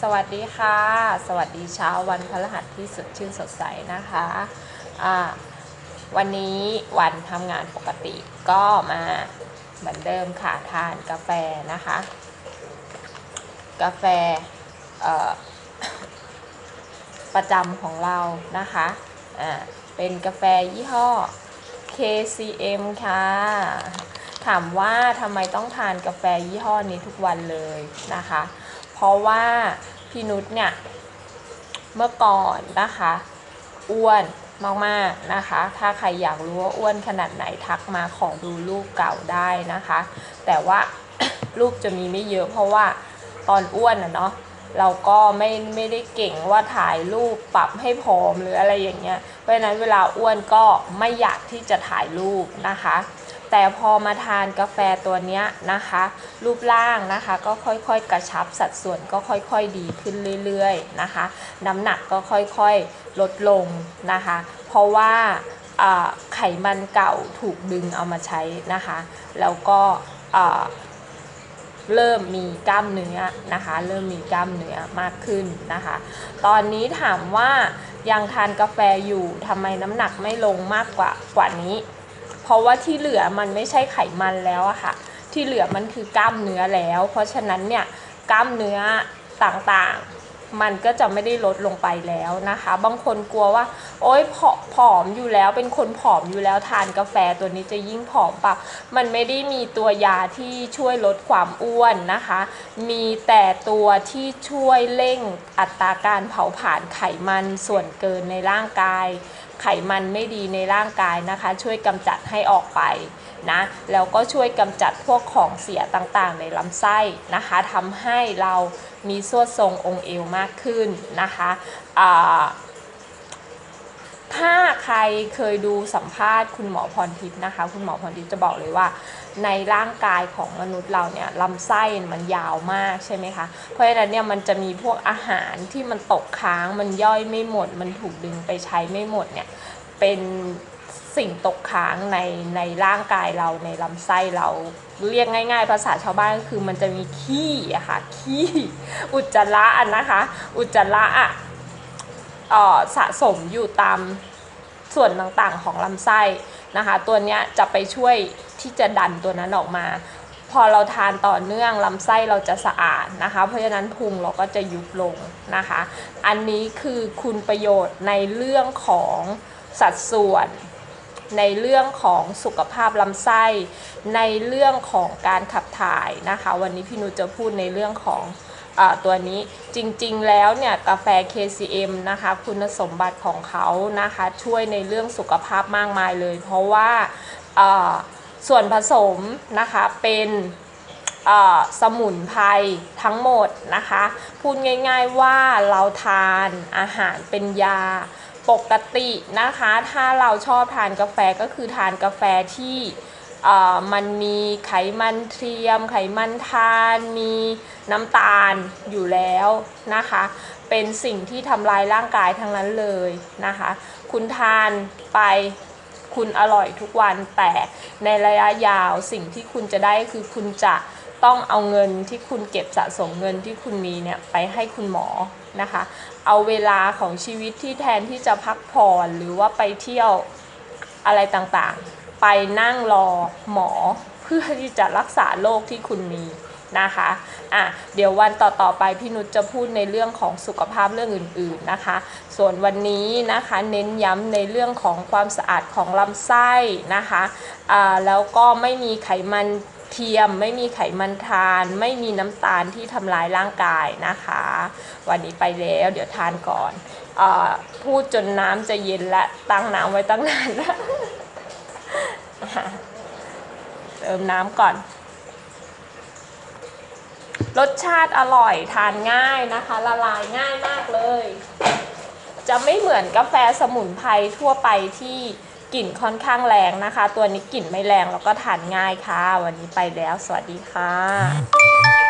สวัสดีค่ะ สวัสดีเช้าวันพฤหัสที่สดชื่นสดใสนะคะอ่าวันนี้วันทำงานปกติก็มาเหมือนเดิมค่ะทานกาแฟนะคะ กาแฟประจำของเรานะคะอ่าเป็นกาแฟยี่ห้อ KCM ค่ะ ถามว่าทำไมต้องทานกาแฟยี่ห้อนี้ทุกวันเลยนะคะ เพราะว่าพี่นุชเนี่ยเมื่อก่อนนะคะอ้วนมากๆนะคะ ถ้าใครอยากรู้ว่าอ้วนขนาดไหนทักมาขอดูรูปเก่าได้นะคะ แต่ว่ารูปจะมีไม่เยอะเพราะว่าตอนอ้วนอะเนาะ เราก็ไม่ไม่ได้เก่งว่าถ่ายรูปปรับให้ผอมหรืออะไรอย่างเงี้ย เพราะฉะนั้นเวลาอ้วนก็ไม่อยากที่จะถ่ายรูปนะคะ แต่พอมาทานกาแฟตัวเนี้ยนะคะ รูปร่างนะคะ ก็ค่อยๆกระชับสัดส่วนก็ค่อยๆดีขึ้นเรื่อยๆนะคะ น้ำหนักก็ค่อยๆลดลงนะคะ เพราะว่าไขมันเก่าถูกดึงเอามาใช้นะคะ แล้วก็ เริ่มมีกล้ามเนื้อนะคะ เริ่มมีกล้ามเนื้อมากขึ้นนะคะ ตอนนี้ถามว่ายังทานกาแฟอยู่ทำไมน้ำหนักไม่ลงมากกว่ากว่านี้ เพราะว่าที่เหลือมันไม่ใช่ไขมันแล้วอะค่ะ ที่เหลือมันคือกล้ามเนื้อแล้ว เพราะฉะนั้นเนี่ยกล้ามเนื้อต่างๆ มันก็จะไม่ได้ลดลงไปแล้วนะคะ บางคนกลัวว่า โอ๊ยผอผอมอยู่แล้วเป็นคนผอมอยู่แล้วทานกาแฟตัวนี้จะยิ่งผอมปะมันไม่ได้มีตัวยาที่ช่วยลดความอ้วนนะคะ มีแต่ตัวที่ช่วยเร่งอัตราการเผาผลาญไขมันส่วนเกินในร่างกาย ไขมันไม่ดีในร่างกายนะคะ ช่วยกำจัดให้ออกไปนะแล้วก็ช่วยกำจัดพวกของเสียต่างๆ ในลำไส้นะคะทำให้เรามีส่วดทรงองค์เอวมากขึ้นนะคะอ่า ถ้าใครเคยดูสัมภาษณ์คุณหมอพรทิพย์นะคะ คุณหมอพรทิพย์จะบอกเลยว่า ในร่างกายของมนุษย์เราเนี่ยลำไส้มันยาวมากใช่ไหมคะ เพราะฉะนั้นเนี่ยมันจะมีพวกอาหารที่มันตกค้างมันย่อยไม่หมด มันถูกดึงไปใช้ไม่หมดเนี่ยเป็นสิ่งตกค้างในในร่างกายเราในลำไส้เราเรียกง่ายๆ ภาษาชาวบ้านก็คือมันจะมีขี้อะค่ะขี้อุจจาระอะนะคะ อุจจาระอะเอ่อสะสมอยู่ตาม ส่วนต่างๆของลำไส้นะคะ ตัวเนี้ยจะไปช่วยที่จะดันตัวนั้นออกมา พอเราทานต่อเนื่องลำไส้เราจะสะอาดนะคะ เพราะฉะนั้นพุงเราก็จะยุบลงนะคะ อันนี้คือคุณประโยชน์ในเรื่องของสัดส่วนในเรื่องของสุขภาพลำไส้ ในเรื่องของการขับถ่ายนะคะ วันนี้พี่นุจะพูดในเรื่องของ ตัวนี้จริงๆแล้วเนี่ยกาแฟ KCM นะคะคุณสมบัติของเขานะคะช่วยในเรื่องสุขภาพมากมายเลย เพราะว่าส่วนผสมนะคะเป็นสมุนไพรทั้งหมดนะคะ พูดง่ายๆว่าเราทานอาหารเป็นยาปกตินะคะ ถ้าเราชอบทานกาแฟก็คือทานกาแฟที่ มันมีไขมันเทียม ไขมันทาน มีน้ำตาลอยู่แล้วนะคะ เป็นสิ่งที่ทำลายร่างกายทั้งนั้นเลยนะคะ คุณทานไปคุณอร่อยทุกวันแต่ในระยะยาวสิ่งที่คุณจะได้คือคุณจะต้องเอาเงินที่คุณเก็บสะสมเงินที่คุณมีเนี่ยไปให้คุณหมอนะคะ เอาเวลาของชีวิตที่แทนที่จะพักผ่อนหรือว่าไปเที่ยวอะไรต่างๆ ไปนั่งรอหมอเพื่อที่จะรักษาโรคที่คุณมีนะคะอะเดี๋ยววันต่อๆไปพี่นุชจะพูดในเรื่องของสุขภาพเรื่องอื่นๆนะคะ ส่วนวันนี้นะคะเน้นย้ำในเรื่องของความสะอาดของลำไส้นะคะอ่าแล้วก็ไม่มีไขมันเทียม ไม่มีไขมันทาน ไม่มีน้ำตาลที่ทำลายร่างกายนะคะ วันนี้ไปแล้วเดี๋ยวทานก่อนอาพูดจนน้ำจะเย็นและตั้งน้ำไว้ตั้งนานแล้ว เติมน้ำก่อน รสชาติอร่อยทานง่ายนะคะ ละลายง่ายมากเลย จะไม่เหมือนกาแฟสมุนไพรทั่วไปที่กลิ่นค่อนข้างแรงนะคะ ตัวนี้กลิ่นไม่แรงแล้วก็ทานง่ายค่ะ วันนี้ไปแล้ว สวัสดีค่ะ